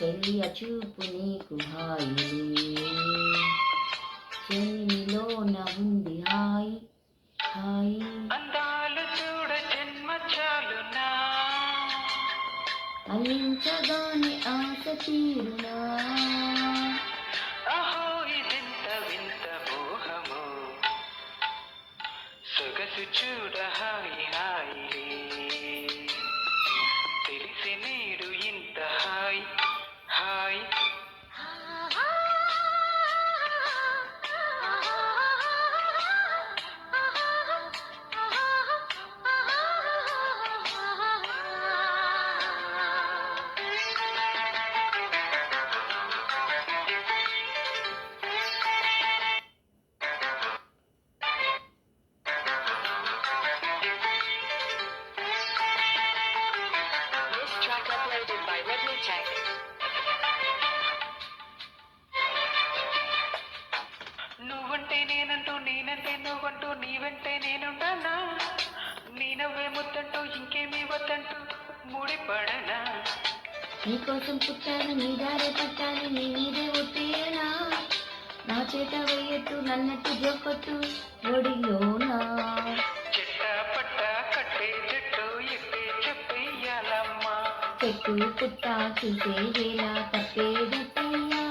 చెలియ చూపు నీకు హాయి. చెలిమిలోన ఉంది హాయి హాయి అందాలు చూడ జన్మ చాలునా అలించగాని ఆశ తీరునా అహో ఇదింత వింత మోహము సొగసు చూడహా by నువ్వంటే నేనంటూ నేనంటే నువ్వంటూ నీవంటే నేనుంటానా? నీ ముద్దంటూ ఇంకేమీ వద్దంటూ ముడిపడనా? నీకోసం పుట్టాను నీ దారే పట్టాను నీ మీదే ఒట్టేనా నా చేత వేయట్టు నన్నట్టు జొక్కట్టు ఒడిలోనా? పుట్ట చూసే వేళ తప్పేదట్టయ్యా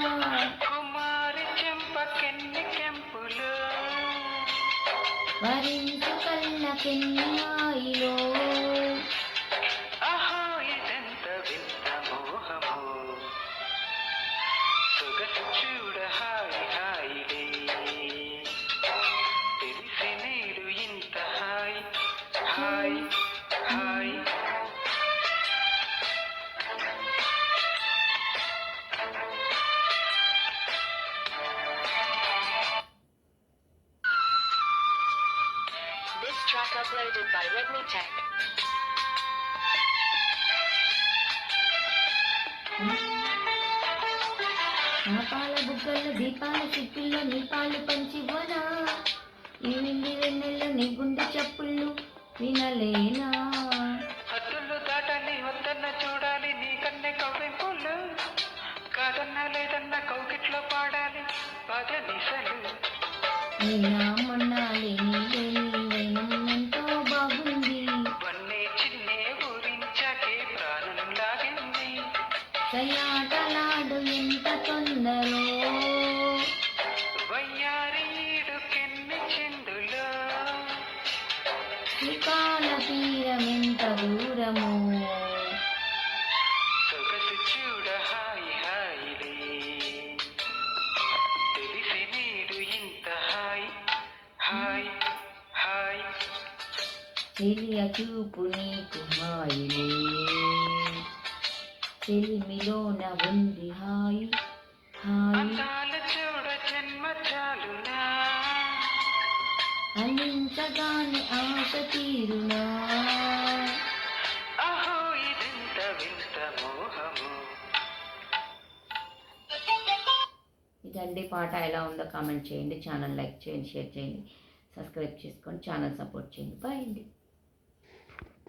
కుమారి చెంపకెన్ని కెంపులు. వరించు కళ్ళ సొగసు చూడ హాయి హాయిలే. This track uploaded by Redmi Tech. పాల బుగ్గల్లో దీపాల చిక్కుల్లో నీ పాలు పంచివ్వనా? ఈ నిండి వెన్నెల్లో నీ గుండె చప్పుళ్ళు వినలేనా? హద్దులు దాటాలి వద్దన్న చూడాలి నీ కన్నె కవ్వింపులు. కాదన్నా లేదన్న కౌకిట్లో పాడాలి పద నిసలు. నేనా మొన్నా సయాటలాడు ఎంత తొందరో. వయ్యారీడు కెన్ని చిందులో త్రికాల తీరం ఎంత దూరమో చెలియ చూపు నీకు హాయిలే చెలిమిలోన ఉంది హాయి హాయి. అందించగానే ఆశ తీరునా? ఇదండి పాట. ఎలా ఉందో కామెంట్ చేయండి ఛానల్ లైక్ చేయండి షేర్ చేయండి సబ్స్క్రైబ్ చేసుకోండి ఛానల్ సపోర్ట్ చేయండి. బాయ్ అండి.